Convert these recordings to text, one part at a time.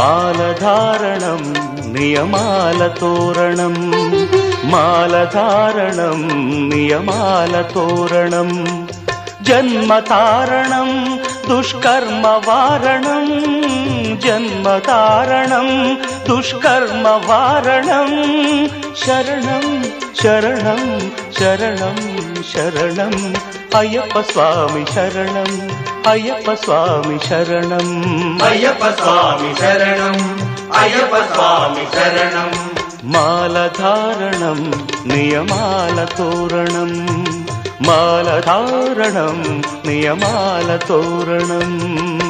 మాలధారణం నియమాల తోరణం మాలధారణం నియమాల తోరణం జన్మతారణం దుష్కర్మ వారణం జన్మతారణం దుష్కర్మ వారణం అయ్యప్ప స్వామి శరణం అయ్యప్ప స్వామి శరణం. అయ్యప్ప స్వామి శరణం అయ్యప్ప స్వామి శరణం. మాలధారణం నియమాల తోరణం. మాలధారణం నియమాల తోరణం.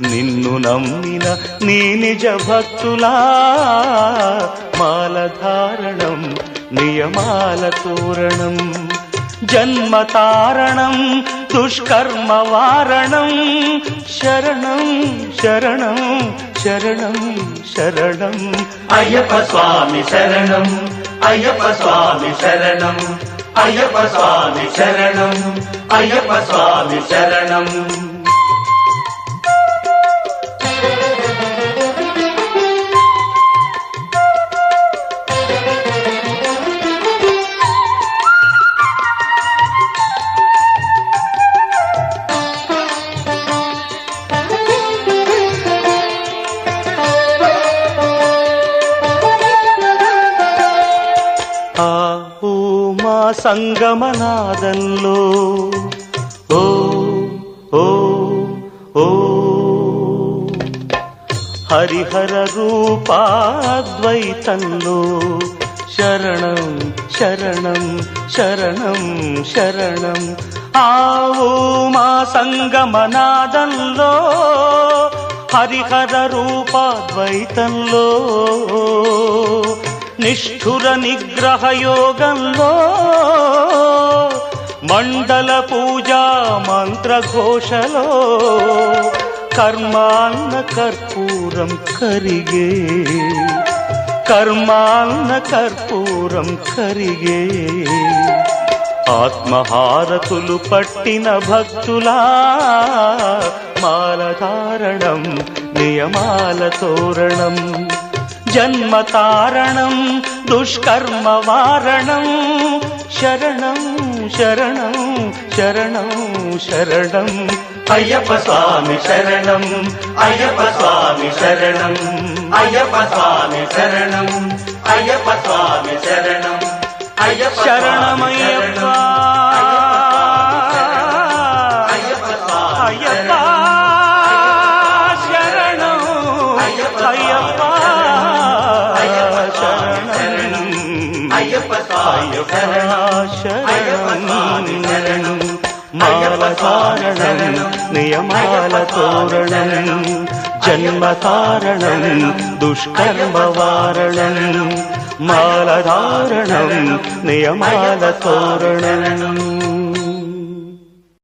నిన్ను నమ్మిన నీ నిజ భక్తులా. మాలధారణం నియమాల తోరణం జన్మతారణం దుష్కర్మ వారణం. శరణం శరణం శరణం శరణం. అయ్యప్ప స్వామి శరణం అయ్యప్ప స్వామి శరణం అయ్యప్ప స్వామి శరణం అయ్యప్ప స్వామి శరణం. సంగమనాదంలో. ఓ ఓ ఓ. హరిహర రూపాద్వైతంలో. శరణం శరణం శరణం శరణం. ఆవో మా సంగమనాదంలో. హరిహర రూపాద్వైతంలో. నిష్ఠుర నిగ్రహ యోగంలో మండల పూజా మంత్రఘోషలో కర్మాన్న కర్పూరం కరిగే కర్మాన్న కర్పూరం కరిగే. ఆత్మహారతులు పట్టిన భక్తులా మాలధారణం నియమాల తోరణం. జన్మతారణం దుష్కర్మ వారణం శరణం శరణం శరణం శరణం. అయ్యప్ప స్వామి శరణం అయ్యప్ప స్వామి శరణం. అయ్యప్ప స్వామి శరణం అయ్యప్ప స్వామి శరణం. అయ్యప్ప శరణమయ్యప్ప. అయ్యప్ప స్వామి శరణం. మాలధారణం నియమాల తోరణం. జన్మతారణం దుష్కర్మ వారణం. మాలధారణం నియమాల తోరణం.